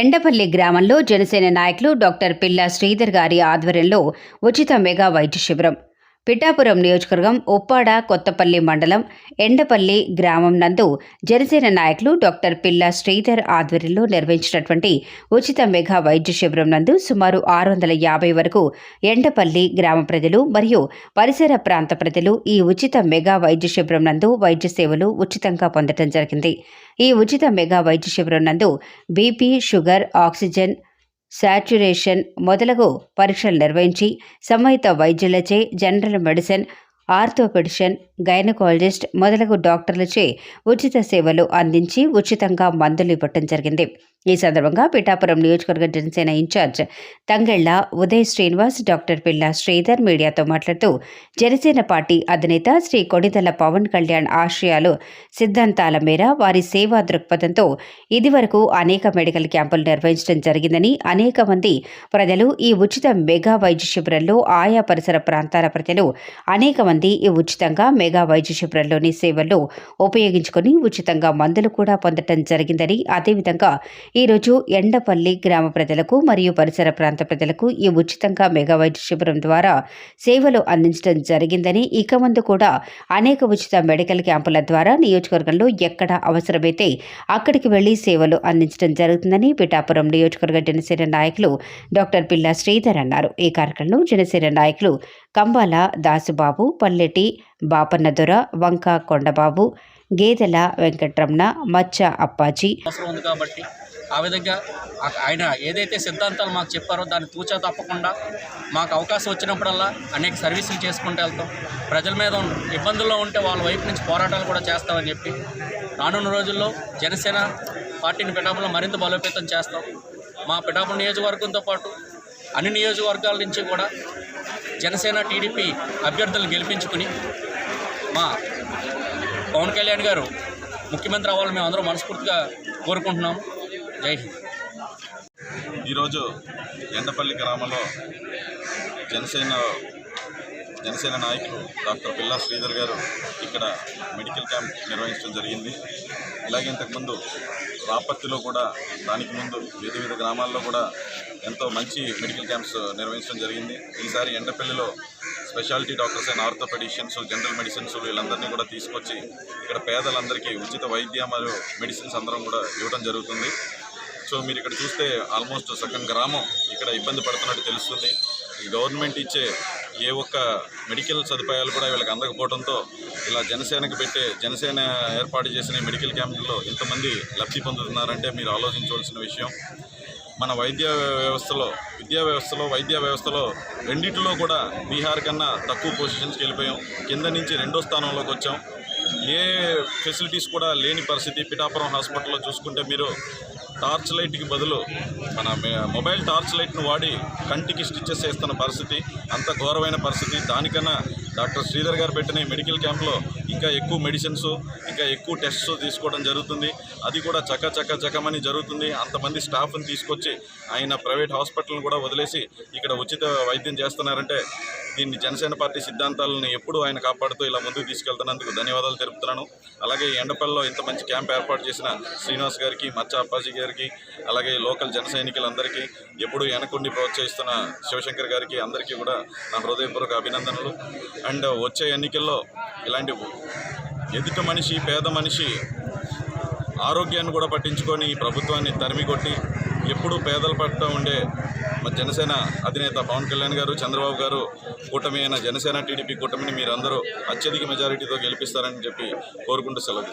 ఎండపల్లి గ్రామంలో జనసేన నాయకులు డాక్టర్ పిల్ల శ్రీధర్ గారి ఆధ్వర్యంలో ఉచిత మెగా వైద్య శిబిరం. పిఠాపురం నియోజకవర్గం ఉప్పాడ కొత్తపల్లి మండలం ఎండపల్లి గ్రామం నందు జనసేన నాయకులు డాక్టర్ పిల్ల శ్రీధర్ ఆధ్వర్యంలో నిర్వహించినటువంటి ఉచిత మెగా వైద్య శిబిరం నందు సుమారు ఆరు వందల యాభై వరకు ఎండపల్లి గ్రామ ప్రజలు మరియు పరిసర ప్రాంత ప్రజలు ఈ ఉచిత మెగా వైద్య శిబిరం నందు వైద్య సేవలు ఉచితంగా పొందడం జరిగింది. ఈ ఉచిత మెగా వైద్య శిబిరం నందు బీపీ షుగర్ ఆక్సిజన్ శాచ్యురేషన్ మొదలగు పరీక్షలు నిర్వహించి సంబంధిత వైద్యులచే జనరల్ మెడిసిన్ ఆర్థోపెడిషన్ గైనకాలజిస్ట్ మొదలగు డాక్టర్లచే ఉచిత సేవలు అందించి ఉచితంగా మందులు ఇవ్వటం జరిగింది. ఈ సందర్భంగా పిఠాపురం నియోజకవర్గ జనసేన ఇన్ఛార్జ్ తంగెళ్ళ ఉదయ్ శ్రీనివాస్ డాక్టర్ పిల్ల శ్రీధర్ మీడియాతో మాట్లాడుతూ జనసేన పార్టీ అధినేత శ్రీ కొడిదల పవన్ కళ్యాణ్ ఆశయాలు సిద్ధాంతాల మేర వారి సేవా దృక్పథంతో ఇదివరకు అనేక మెడికల్ క్యాంపులు నిర్వహించడం జరిగిందని అనేక మంది ప్రజలు ఈ ఉచిత మెగా వైద్య శిబిరంలో ఆయా పరిసర ప్రాంతాల ప్రజలు అనేక మంది ఈ ఉచితంగా మెగా వైద్య శిబిరంలోని సేవల్లో ఉపయోగించుకొని ఉచితంగా మందులు కూడా పొందటం జరిగిందని అదేవిధంగా ఈరోజు ఎండపల్లి గ్రామ ప్రజలకు మరియు పరిసర ప్రాంత ప్రజలకు ఈ ఉచితంగా మెగా వైద్య శిబిరం ద్వారా సేవలు అందించడం జరిగిందని ఇక ముందు కూడా అనేక ఉచిత మెడికల్ క్యాంపుల ద్వారా నియోజకవర్గంలో ఎక్కడ అవసరమైతే అక్కడికి వెళ్ళి సేవలు అందించడం జరుగుతుందని పిఠాపురం నియోజకవర్గ జనసేన నాయకులు డాక్టర్ పిల్లా శ్రీధర్ అన్నారు. ఈ కార్యక్రమంలో జనసేన నాయకులు కంబాల దాసుబాబు పల్లెటి బాపన్నదొర వంక కొండబాబు గేదెల వెంకట్రమణ మచ్చ అప్పాజీ. ఉంది కాబట్టి ఆ విధంగా ఆ- ఆయన ఏదైతే సిద్ధాంతాలు మాకు చెప్పారో దాన్ని తూచా తప్పకుండా మాకు అవకాశం వచ్చినప్పుడల్లా అనేక సర్వీసులు చేసుకుంటూ వెళ్తాం. ప్రజల మీద ఇబ్బందుల్లో ఉంటే వాళ్ళ వైపు నుంచి పోరాటాలు కూడా చేస్తామని చెప్పి రానున్న రోజుల్లో జనసేన పార్టీని పిఠాపులో మరింత బలోపేతం చేస్తాం. మా పిఠాపురం నియోజకవర్గంతో పాటు అన్ని నియోజకవర్గాల నుంచి కూడా జనసేన టీడీపీ అభ్యర్థులను గెలిపించుకుని మా పవన్ కళ్యాణ్ గారు ముఖ్యమంత్రి అవ్వాలని మేము అందరూ మనస్ఫూర్తిగా కోరుకుంటున్నాము జై హింద్. ఈరోజు ఎండపల్లి గ్రామంలో జనసేన జనసేన నాయకులు డాక్టర్ పిల్లా శ్రీధర్ గారు ఇక్కడ మెడికల్ క్యాంప్ నిర్వహించడం జరిగింది. ఇలాగే ఇంతకుముందు రాపత్తిలో కూడా దానికి ముందు వివిధ వివిధ గ్రామాల్లో కూడా ఎంతో మంచి మెడికల్ క్యాంప్స్ నిర్వహించడం జరిగింది. ఈసారి ఎండపల్లిలో speciality doctors and orthopedicians general medicines వీళ్ళందరినీ కూడా తీసుకొచ్చి ఇక్కడ పేదలందరికీ ఉచిత వైద్య మరియు మెడిసిన్స్ అందరం కూడా ఇవ్వడం జరుగుతుంది. సో మీరు ఇక్కడ చూస్తే ఆల్మోస్ట్ సగం గ్రామం ఇక్కడ ఇబ్బంది పడుతున్నట్టు తెలుస్తుంది. ఈ గవర్నమెంట్ ఇచ్చే ఏ ఒక్క మెడికల్ సదుపాయాలు కూడా వీళ్ళకి అందకపోవడంతో ఇలా జనసేనకు పెట్టే జనసేన ఏర్పాటు చేసిన మెడికల్ క్యాంపుల్లో ఇంతమంది లబ్ధి పొందుతున్నారంటే మీరు ఆలోచించవలసిన విషయం. మన వైద్య వ్యవస్థలో విద్యా వ్యవస్థలో వైద్య వ్యవస్థలో రెండింటిలో కూడా బీహార్ కన్నా తక్కువ పొజిషన్స్కి వెళ్ళిపోయాం. కింద నుంచి రెండో స్థానంలోకి వచ్చాం. ఏ ఫెసిలిటీస్ కూడా లేని పరిస్థితి. పిఠాపురం హాస్పిటల్లో చూసుకుంటే మీరు టార్చ్ లైట్కి బదులు మన మొబైల్ టార్చ్ లైట్ను వాడి కంటికి స్టిచ్చెస్ వేస్తున్న పరిస్థితి అంత ఘోరమైన పరిస్థితి. దానికన్నా డాక్టర్ శ్రీధర్ గారు పెట్టిన మెడికల్ క్యాంప్లో ఇంకా ఎక్కువ మెడిసిన్స్ ఇంకా ఎక్కువ టెస్ట్స్ తీసుకోవడం జరుగుతుంది. అది కూడా చక చక చకమని జరుగుతుంది. అంతమంది స్టాఫ్ని తీసుకొచ్చి ఆయన ప్రైవేట్ హాస్పిటల్ని కూడా వదిలేసి ఇక్కడ ఉచిత వైద్యం చేస్తున్నారంటే దీన్ని జనసేన పార్టీ సిద్ధాంతాలను ఎప్పుడు ఆయన కాపాడుతూ ఇలా ముందుకు తీసుకెళ్తున్నందుకు ధన్యవాదాలు తెలుపుతున్నాను. అలాగే ఎండపల్లిలో ఇంత మంచి క్యాంప్ ఏర్పాటు చేసిన శ్రీనివాస్ గారికి మచ్చ అప్పాజీ గారికి అలాగే లోకల్ జన సైనికులందరికీ వెనకుండి ప్రోత్సహిస్తున్న శివశంకర్ గారికి అందరికీ కూడా నా హృదయపూర్వక అభినందనలు. అండ్ వచ్చే ఎన్నికల్లో ఇలాంటి ఎదుట మనిషి పేద మనిషి ఆరోగ్యాన్ని కూడా పట్టించుకొని ఈ ప్రభుత్వాన్ని తరిమికొట్టి ఎప్పుడూ పేదల పట్ల ఉండే మా జనసేన అధినేత పవన్ కళ్యాణ్ గారు చంద్రబాబు గారు కూటమి అయిన జనసేన టీడీపీ కూటమిని మీరందరూ అత్యధిక మెజారిటీతో గెలిపిస్తారని చెప్పి కోరుకుంటూ సెలవు